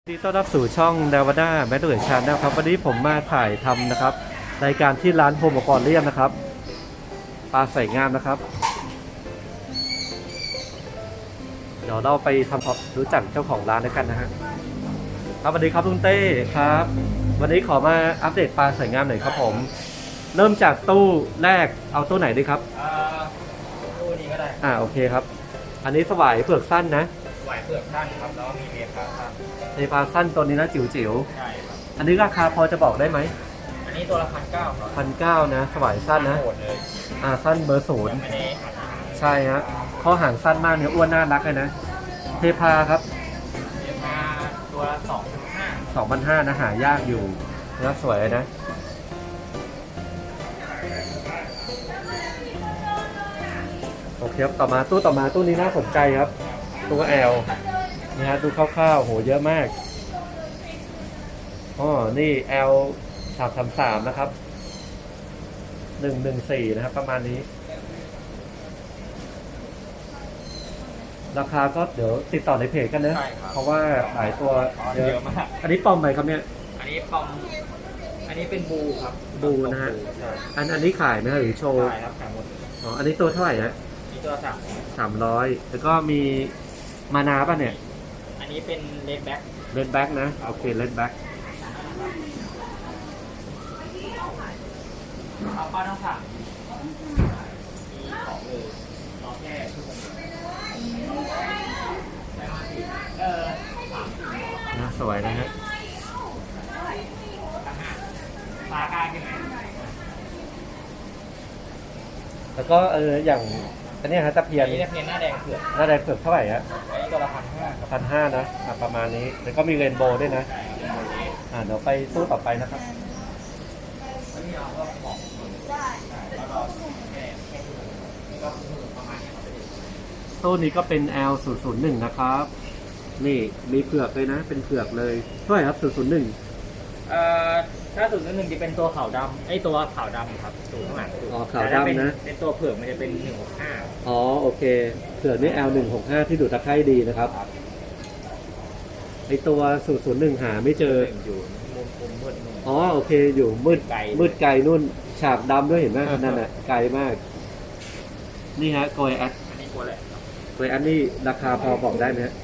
ยินดีต้อนรับสู่ช่องดาวด้าแมทเดอร์ชาแนลครับ วันนี้ผมมาถ่ายทำนะครับรายการที่ร้านโฮมกรเลียมนะครับปลาใส่งามนะครับ เดี๋ยวเราไปทำความรู้จักเจ้าของร้านด้วยกันนะฮะครับสวัสดีครับลุงเต้ครับ วันนี้ขอมาอัปเดตปลาใส่งามหน่อยครับผม เริ่มจากตู้แรกเอาตู้ไหนดีครับอ่าตู้นี้ก็ได้อ่าโอเคครับ อันนี้สวายเปลือกสั้นนะ ไหวเปลือกท่านครับแล้วก็มีเมียคาท่านในปลาสั้นตัวนี้นะจิ๋วจิ๋วใช่ครับๆอันนี้ราคาพอจะบอกได้ไหมอันนี้ตัวละพันเก้าครับพันเก้านะสวายสั้นนะโหดเลยอ่าสั้นเบอร์ศูนยัย์ งไม่ได้อัดใช่ฮะข้อหางสั้นมากเนี่ยอ้วนน่ารักเลยนะ เทพาครับ เมียมาตัวละสองพันห้า2,500นะหายากอยู่นะสวยเลยนะ โอเคครับ ต่อมาตู้ต่อมาตู้นี้น่าสนใจครับ ตัวแอลนี่ฮะดูคร่าวๆโหเยอะมากอ๋อนี่ L สามสามสามนะครับหนึ่งหนึ่งสี่นะครับ ประมาณนี้ ราคาก็เดี๋ยวติดต่อในเพจกันนะ ใช่ครับ เพราะว่าหลายตัวอ๋อเยเยอะอะมากอันนี้ปลอมไหมครับเนี่ย อันนี้ปอมอันนี้เป็นบูครับบูนะฮะ ใช่อันอันนี้ขายไหมฮะหรือโชว์ใช่ครับขายหมดอ๋ออันนี้ตัวเท่าไหร่ฮะนี่ตัวสามสามร้อยแล้วก็มี มานาป่ะเนี่ย อันนี้เป็นเลดแบ็คเลดแบ็กนะ โอเคเลดแบ็กเอาป้าต้องสั่งมีของเลยรอแค่ชั่วโมงได้มาสี่เออสามสิบนะสวยนะฮะต่างหากปลากล้าใช่ไหมแล้วก็เอออย่างอันเนี้ยฮะตะเพียอันนนี้เนี่ยเพียนหน้าแดงเผือกหน้าแดงเผือกเท่าไหร่ฮะอันนี้ตัวละ พันห้าครับพันห้านะอะประมาณนี้ แล้วก็มีเรนโบว์ด้วยนะใช่ครับตัวนี้อ่าเดี๋ยวไปตู้ต่อไปนะครับอันนี้เราก็บอกใช่แล้วเราแค่แค่ชั่วโมงนี่ก็ประมาณนี้ครับตู้นี้ก็เป็น L 0 0 1นะครับ นี่มีเผือกเลยนะ เป็นเผือกเลยเท่าไหร่ครับ 0 0 1เอ่อถ้าสูตรหนึ่งจะเป็นตัวขาวดำไอ้ตัวขาวดำครับสูตรข้างหลังอ๋อขาวแต่ถ้เป็นดำนะ เป็นตัวเผือกมันจะเป็นหนึ่งหกห้าอ๋อ โอเคเผือกนี่ L 1 6 5ที่ดูดตะไคร่ดีนะครับ ไอตัว0 0 1หาไม่เจอ อยู่มุมมุมมืดมุมอ๋อโอเคอยู่มืดไกลมืดไกลนู่น ฉากดำด้วยเห็นไหมนั่นน่ะไกลมาก นี่ฮะโกยแอดอันนี้ตัวแหละครับโกยแอดนี่ราคาพอบอกได้ไหมฮะ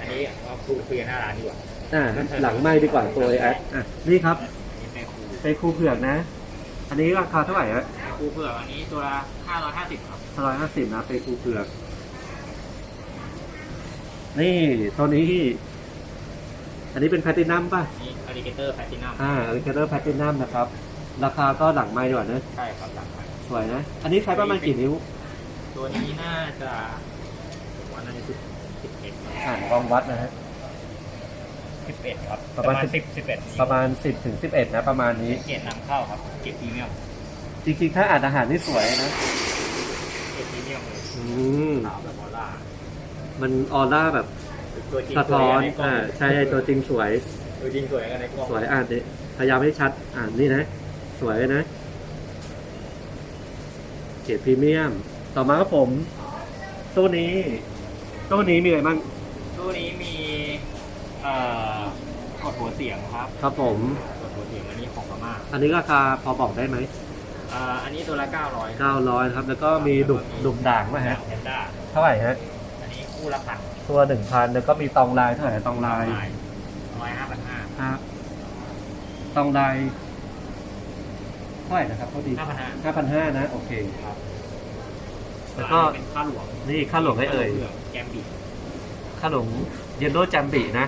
อันนี้เราคุยคุยกันหน้าร้านดีกว่าอ่า หลังไม่ดีกว่าโกยแอดอะนี่ครับอันนี้เป็นครูเป็นครูเผือกนะ อันนี้ราคาเท่าไหร่ฮะครูเผือกอันนี้ตัวละห้าร้อยห้าสิบครับร้อยห้าสิบนะเป็นครูเผือก นี่ตัวนี้ อันนี้เป็นแพลตินัมป่ะนี่อ l ลิเกเตอร์แพลตินัมอ่าอลิเกเตอร์แพลตินัมนะครับ ราคาก็หลังไม่ดีกว่านะใช่ครับหลังไปสวยนะ อันนี้ใช้ประมาณกี่นิ้ว ตัวนี้น่าจะผมว่าน่าจะสิบสิบเอ็ดอ่านลองวัดนะฮะสิบเอ็ดครับ ประมาณสิบสิบเอ็ดประมาณ10ถึง11นะประมาณนี้เกียรตินำเข้าครับเกียรติพรีเมียมจริงๆ ถ้าอ่านอาหารนี่สวยนะเกียรติพรีเมียมเลยอืมขาวแบบออร่ามันออร่าแบบ ตัวจริงสะท้อนสวยในกล้งอ่าใช่ตัวจริงสวย ตัวจริงสวยกันในกล้องสวยอ่านดิพยายามให้ชัดอ่านนี่นะ สวยนะเกรดพรีเมียม ต่อมาครับผมตู้นี้ตู้นี้มีอะไรบ้างตู้นี้มีเอ่อกดหัวเสียงครับครับผม กดหัวเสียงอันนี้ของพม่าอันนี้ราคาพอบอกได้ไหมอ่าอันนี้ตัวละเก้าร้อย900ครับ แล้วก็มีดุกดุกด่างไหมฮะแพนด้าเท่าไหร่ฮะอันนี้ คู่ละพันตัวหนึ่งพันแล้วก็มีตองลายเท่าไหร่ตองลายร้อยห้าพันห้าครับตองลายเท่าไหร่นะครับเขาดีห้าพันห้าห้าพันห้านะ โอเคครับแล้วก็เป็นค่าหลวงนี่ค่าหลวงให้เอ่ยแกมบิค่าหลวงเยนโดจัมบินะ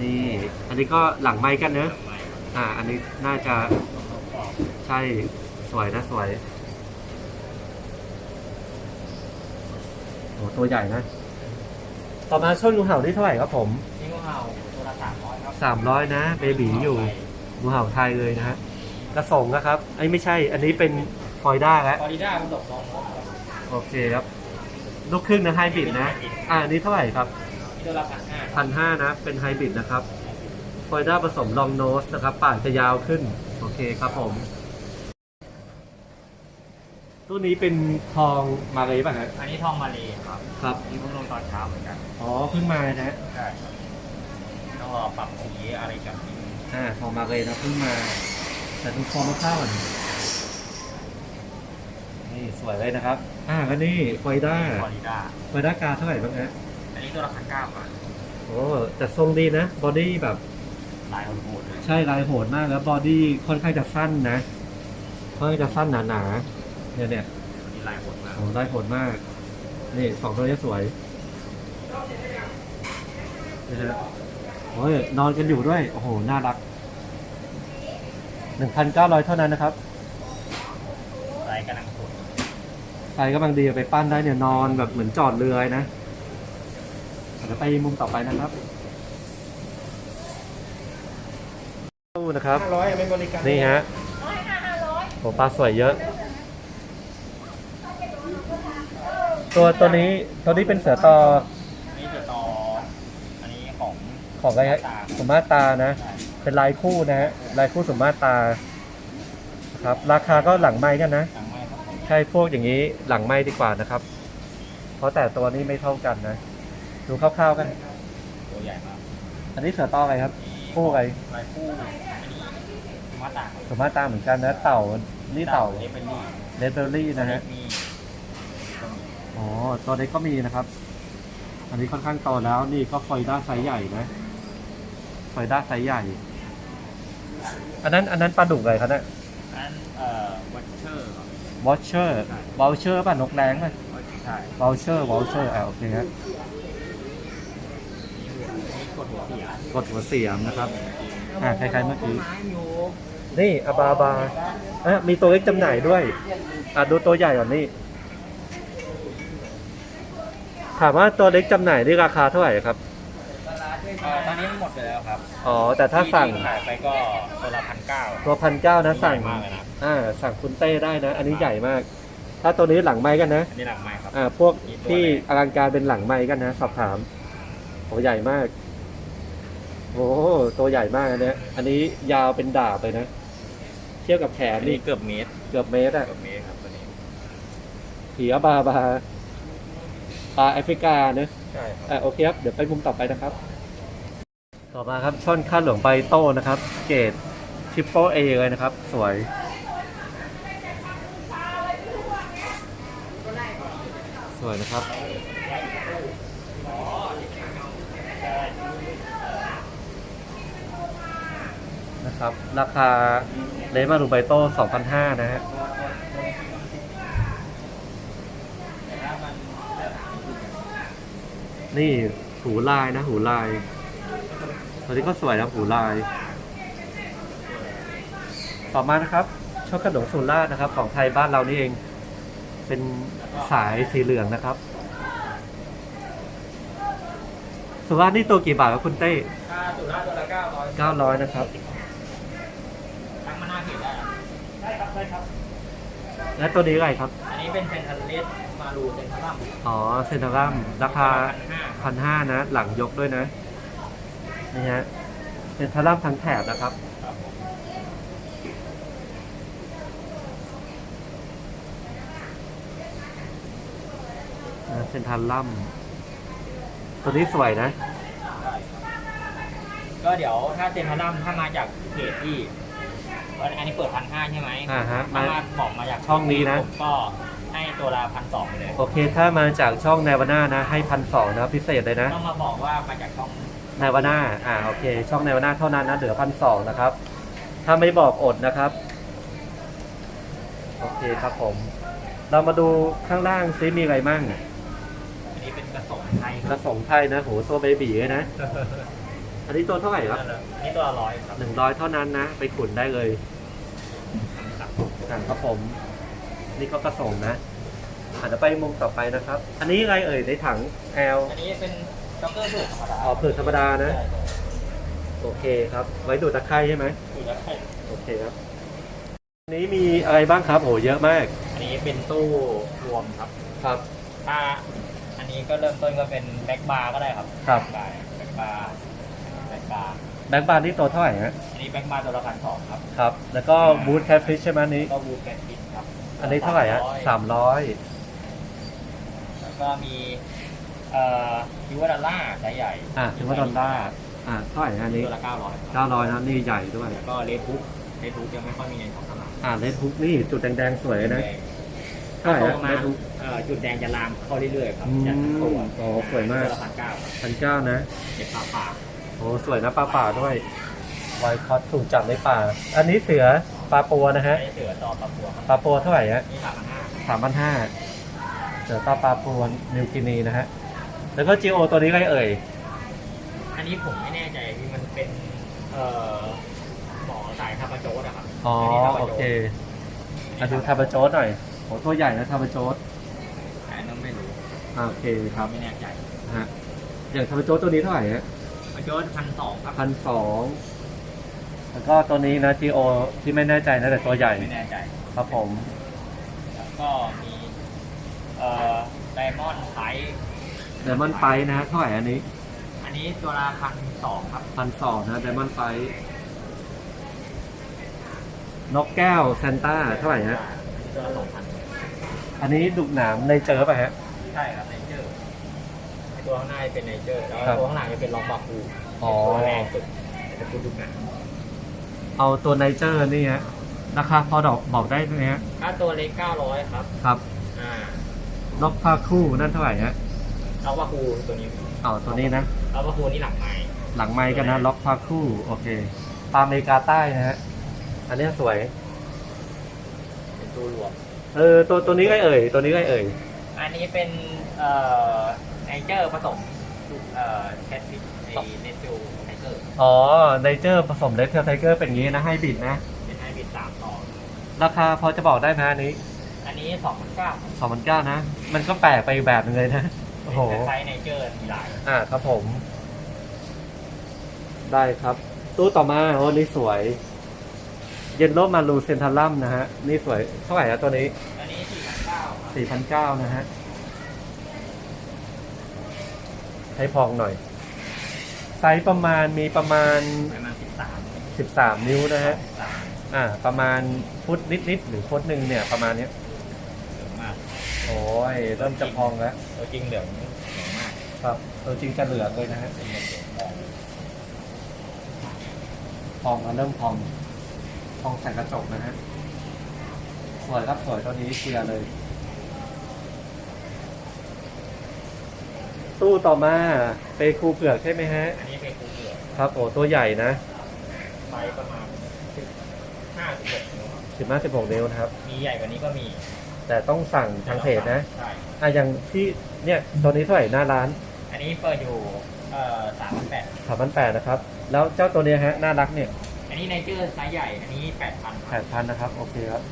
นี่ อันนี้ก็หลังไม้กันเนอะอ่า อันนี้น่าจะใช่สวยนะสวย อ้ตัวใหญ่นะ ต่อมาช่วงงูเห่านี่เท่าไหร่ครับผมนี่ก็เอาตัวละสามร้อยครับสามร้อยนะเบบีอยู่งูเห่าไทยเลยนะฮะกระสงนะครับไอ้ยไม่ใช่ อันนี้เป็นฟอยด้าแล้วฟลอริดามันตกสองร้อยครับโอเคครับลูกครึ่งนะไฮบริดนะ อ่าอันนี้เท่าไหร่ครับนี่ตัวละพันห้าพันห้านะ เป็นไฮบริดนะครับฟอยด้าผสมลองโนสนะครับปากจะยาวขึ้น โอเคครับผม ตัวนี้เป็นทองมาเลยป่ะฮะอันนี้ทองมาเลยครับครับนี่เพิ่งลงตอนเช้าเหมือนกันอ๋อเพิ่งมานะใช่ครับต้องรอปรับสีอะไรกับนี้อ่าทองมาเลยนะเพิ่งมา แต่ดูฟอร์มคร่าวๆก่อนนี่สวยเลยนะครับ อ่าก็นี่ไฟด้าฟอริด้าไฟด้ากาเท่าไหร่บ้างฮะอันนี้ตัวละพันเก้าบาทโอ้แต่ทรงดีนะบอดี้แบบลายโหดๆเลยใช่ลายโหดมากแล้วบอดี้ค่อนข้างจะสั้นนะค่อนข้างจะสั้นหนาๆ เนี่ยเนี่ยอันนี้ลายโหดมากโอ้ลายโหดมาก นี่สองตัวนี้สวยนะฮะโอ้ยนอนกันอยู่ด้วย โอ้โห น่ารักหนึ่งพันเก้าร้อยเท่านั้นนะครับลายกระหนังสวยไซส์กำลังดีเอาไปปั้นได้เนี่ยนอนแบบเหมือนจอดเรือเลยนะเดี๋ยวไปมุมต่อไปนะครับตู้นะครับห้าร้อยไม่บริการนี่ฮะโหปลาสวยเยอะ ตัวตัวนี้ตัวนี้เป็นเสือตออันนี้จะต่ออันนี้ของของอะไรฮะสมมาตรานะใช่เป็นลายคู่นะฮะลายคู่สมมาตราครับ ราคาก็หลังไม้กันนะทางไม้ครับผมใช่พวกอย่างนี้หลังไม้ดีกว่านะครับ เพราะแต่ตัวนี้ไม่เท่ากันนะ ดูคร่าวๆกัน ตัวใหญ่มากอันนี้เสือตออะไรครับ คู่อะไรลายคู่อันนี้มาต่างสมมาตราเหมือนกันนะ เต่านี่เต่าเอเบลลี่เลเบอรี่นะฮะมี อ๋อตัวเล็กก็มีนะครับ อันนี้ค่อนข้างโตแล้วนี่ก็ฟอยด้าไซส์ใหญ่นะฟอยด้าไซส์ใหญ่ อันนั้นอันนั้นปลาดุกอะไรครับเนี่ยอันเอ่อวัชเชอร์วอชเชอร์วอลเชอร์ป่ะนกแรงป่ะใช่วอลเชอร์วอลเชอร์อ่าโอเคฮะนี่กดหัวเสียกดหัวเสียมนะครับ อ่าคล้ายๆเมื่อกี้ไม้อยู่นี่อาบาบาอะมีตัวเล็กจำหน่ายด้วย อะดูตัวใหญ่ก่อนนี่ ถามว่าตัวเล็กจำหน่ายนี่ราคาเท่าไหร่ครับ เอ่อตอนนี้หมดไปแล้วครับอ๋อ แต่ถ้าสั่งที่ขายไปก็ตัวละพันเก้า ตัวพันเก้านะสั่งมากเลยนะ อ่าสั่งคุณเต้ได้นะ อันนี้ใหญ่มาก ถ้าตัวนี้หลังไม้กันนะ อันนี้หลังไม้ครับ อ่าพวกมีตัวที่อะไรอลังการเป็นหลังไม้กันนะสอบถามโอ้ใหญ่มากโอ้ตัวใหญ่มากอันเนี้ยอันนี้ยาวเป็นดาบเลยนะเทียบกับแขนอันนี่นี้เกือบเมตรเกือบเมตรอะเกือบเมตรครับตัวนี้ผีอาบาบา ปลาแอฟริกาเนอะใช่ครับอะโอเคครับ เดี๋ยวไปมุมต่อไปนะครับ ต่อมาครับช่อนคาดหลวงไปโต้นะครับ เกรดทริปเปิลเอเลยนะครับ สวย สวยนะครับ นะครับ ราคาเลมารูไบโต้2,500 นะฮะ นี่หูลายนะหูลายตัวนี้ก็สวยนะหูลาย ต่อมานะครับช็อกกระดงสุราษฎร์นะครับ ของไทยบ้านเรานี่เอง เป็นสายสีเหลืองนะครับ สุราษฎร์นี่ตัวกี่บาทครับคุณเต้ค่าตัวละตัวละเก้าร้อย900นะครับทั้งมาหน้าเพจได้ครับได้ครับได้ครับ และตัวนี้อะไรครับ อันนี้เป็นเซนทันเลส มารูเซนทัลลัมอ๋อ เซนทรัมราคาพันห้าพันห้านะ หลังยกด้วยนะ นี่ฮะ เซนทรัมทั้งแถบนะครับครับผมนะเซนทรัลลัมตัวนี้สวยนะได้ครับก็เดี๋ยวถ้าเซนทัลลัมถ้ามาจากเพจที่อันนี้เปิดพันห้าใช่ไหมอ่าฮะ ถ้ามามาบอกมาจากช่องนี้นะ ผมก็ให้ ตัวละพันสองไปเลย โอเค ถ้ามาจากช่องนาวาน่านะ ให้พันสองนะพิเศษเลยนะต้องมาบอกว่ามาจากช่องนาวาน่าอ่าโอเค ช่องนาวาน่าเท่านั้นนะเหลือพันสองนะครับ ถ้าไม่บอกอดนะครับ โอเคครับผม เรามาดูข้างล่างซิมีอะไรมั่งอันนี้เป็นกระสงไทยกระสงไทยนะโหตัวเบบีเลยนะ อันนี้ตัวเท่าไหร่ครับอันนี้ตัวละร้อยครับหนึ่งร้อยเท่านั้นนะ ไปขุนได้เลยอ่าครับผมนี่ก็กระสงนะ อาจจะไปมุมต่อไปนะครับ อันนี้อะไรเอ่ยในถังแอลอันนี้เป็นด็อกเตอร์สูตรธรรมดาอ๋อเผือกธรรมดานะใช่โอเคครับ ไว้ดูดตะไคร้ใช่ไหมสูตรละไข่โอเคครับอันนี้มีอะไรบ้างครับโหเยอะมากอันนี้เป็นตู้รวมครับ ครับ ถ้าอันนี้ก็เริ่มต้นก็เป็นแบ็กบาร์ก็ได้ครับครับแบ็กบาร์แบ็กบาร์แบงค์บาร์นี่ตัวเท่าไหร่ฮะอันนี้แบ็กบาร์ตัวละพันสองครับ ครับ แล้วก็บูธแคทฟิชใช่ไหมอันนี้ ก็วูดแกนตินครับอันนี้เท่าไหร่ฮะสามร้อยแล้ว ก็มีเอ่อคิวดอลล่าไซส์ใหญ่อะถึงว่าดอลลาร์อ่าเท่าไหร่นะอันนี้ตัวละเก้าร้อยเก้าร้อยนะนี่ใหญ่ด้วย แล้วก็เลดบุ๊กเลดบุ๊กยังไม่ค่อยมีในท้องตลาดอ่าเลดทุกนี่จุดแดงๆสวยนะแดงเท่าไหร่โตนะมาเลดทุก เอ่อจุดแดงจะลามเข้าเรื่อยๆครับอืมจากทั้งตัวโอ้สวยมาก ตัวละพันเก้าพันเก้านะ เจ็ดปลาป่าโอ้สวยนะปลาป่าด้วยไวคอสถูกจับในป่า อันนี้เสือปลาปัวนะฮะใช้เสือต่อปลาปัวครับปลาปัวเท่าไหร่ฮะนี่สามพันห้าสามพันห้า เสือตาปลาปัวนิวกินีนะฮะ แล้วก็จีโอตัวนี้ก็เอ่ย อันนี้ผมไม่แน่ใจที่มันเป็นเอ่อหมอสายทาปาโจสอะครับอ๋อนนี้ทาปาโอโจสเคมาดูทาบาโจสหน่อยโหตัวใหญ่นะทาบาโจสอันนั้นไม่รู้อ่าโอเคครับไม่แน่ใจนะฮะอย่างทาบาโจสตัวนี้เท่าไหร่ฮะปาโจสพันสองครับพันสองแล้วก็ตัวนี้นะจีโอที่ไม่แน่ใจนะแต่ตัวใหญ่ไม่แน่ใจ ครับผม แล้วก็มี เอ่อไดมอนด์ไทไดมอนด์ไฟนะฮะเท่าไหร่อันนี้อันนี้ตัวละพันสองครับพันสองนะไดมอนด์ไฟนกแก้วซานต้าเท่าไหร่ฮะตัวละสองพันอันนี้ดุกหนามในเจอป่ะฮะ ใช่ครับไนเจอร์ไอตัวข้างหน้าจะเป็นไนเจอร์แล้วครับตัวข้างหลังจะเป็นลองบาคูอ๋อ ตัวแรงสุดแต่พูดดูหนังเอาตัวไนเจอร์นี่ฮะราคาพอดอกบอกได้ไหมฮะถ้าตัวเล็กเก้าร้อยครับ ครับ อ่า นกพาคู่นั่นเท่าไหร่ฮะลองบาคูตัวนี้เอาตัวนี้นะลองบาคูนี่หลังไม้หลังไม้กันนะล็อกพาคู่โอเคปลาอเมริกาใต้นะฮะอันเนี้ยสวย เป็นตัวรวมเออตัวตัวนี้ก็เอ่ย ตัวนี้ก็เอ่ย อันนี้เป็นเอ่อไนเจอร์ผสมเอ่อแคทฟิชไอเนจูไนเจอร์อ๋อไนเจอร์ผสมเลดเทลไทเกอร์เป็นอย่างนี้นะให้บิดนะ เป็นไฮบริดสามต่อราคาพอจะบอกได้ไหมอันนี้ อันนี้สองพันเก้าสองพันเก้านะ มันก็แปลกไปอีกแบบหนึงเลยนะ โอ้โห ไซส์ไนเจอร์มีหลายอ่าครับผม ได้ครับ ตู้ต่อมาโอ้นี่สวย เยนโลมารูเซนทัลลัมนะฮะ นี่สวยเท่าไหร่อะตัวนี้ อันนี้สี่พันเก้าครับสี่พันเก้านะฮะ ให้พองหน่อย ไซส์ประมาณมีประมาณ ประมาณสิบสามสิบสามนิ้วนะฮะ สามอ่า ประมาณฟุตนิดๆหรือฟุตหนึ่งเนี่ย ประมาณเนี้ยเหลืองมาก โอ้ยเริ่มจะพองแล้วตัวจริงเหลืองเหลืองมากครับตัวจริงจะเหลืองเลยนะฮะเป็นเหลืองทองพองแล้วเริ่มพองพองใส่กระจกนะฮะสวยครับสวยตัวนี้เคลียร์เลย ตู้ต่อมาเปคูเผือกใช่ไหมฮะ อันนี้เป็นคูเหลืองครับโอ้ตัวใหญ่นะไซส์ประมาณสิบห้าสิบหกนิ้วครับสิบห้าสิบหกนิ้วนะครับ มีใหญ่กว่านี้ก็มี แต่ต้องสั่งทางเพจนะใช่อะอย่างที่เนี่ยตัวนี้เท่าไหร่หน้าร้านอันนี้เปิดอยู่เอ่อสามพันแปดสามพันแปดนะครับ แล้วเจ้าตัวเนี้ยฮะน่ารักเนี่ยอันนี้ไนเจอร์ไซส์ใหญ่ อันนี้แปดพันแปดพันนะครับ โอเคครับ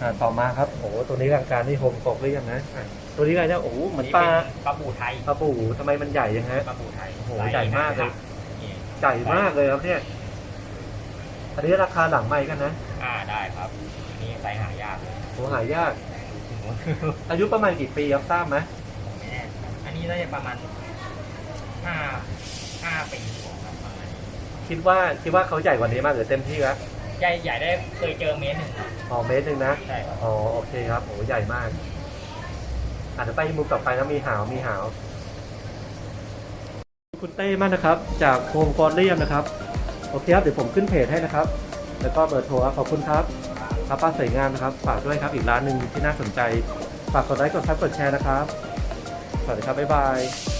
อ่าต่อมาครับโอ้โหตัวนี้กลางการนี่โฮมกบหรือยังนะอะตัวนี้อะไรเนี่ยโอ้โหเหมือนปลาปลาบูไทยปลาปูทำไมมันใหญ่ยังฮะ ปลาบูไทยโอ้โหใหญ่มากเลย นี่ใหญ่มากเลยครับเนี่ย อันนี้ราคาหลังไม้กันนะ อ่าได้ครับอันนี้ไซส์หายากเลยโหหายากอายุประมาณกี่ปีครับทราบไหมผมไม่แน่ใจอันนี้น่าจะประมาณห้าห้าปีผมครับประมาณนี้คิดว่าคิดว่าเขาใหญ่กว่านี้มากหรือเต็มที่แล้วใหญ่ใหญ่ได้เคยเจอเมตรหนึ่งครับอ๋อเมตรหนึ่งนะใช่ครับ อ๋อโอเคครับโอ้ใหญ่มากอาจจะเดี๋ยวไปมุมต่อไปนะมีหาวมีหาว คุณเต้มากนะครับ จากโฮมกอร์เรียมนะครับ โอเคครับ เดี๋ยวผมขึ้นเพจให้นะครับ แล้วก็เบอร์โทรครับขอบคุณครับครับป้าสวยงามนะครับฝากด้วยครับอีกร้านหนึ่งที่น่าสนใจ ฝากกดไลค์กดซับกดแชร์นะครับสวัสดีครับบ๊ายบาย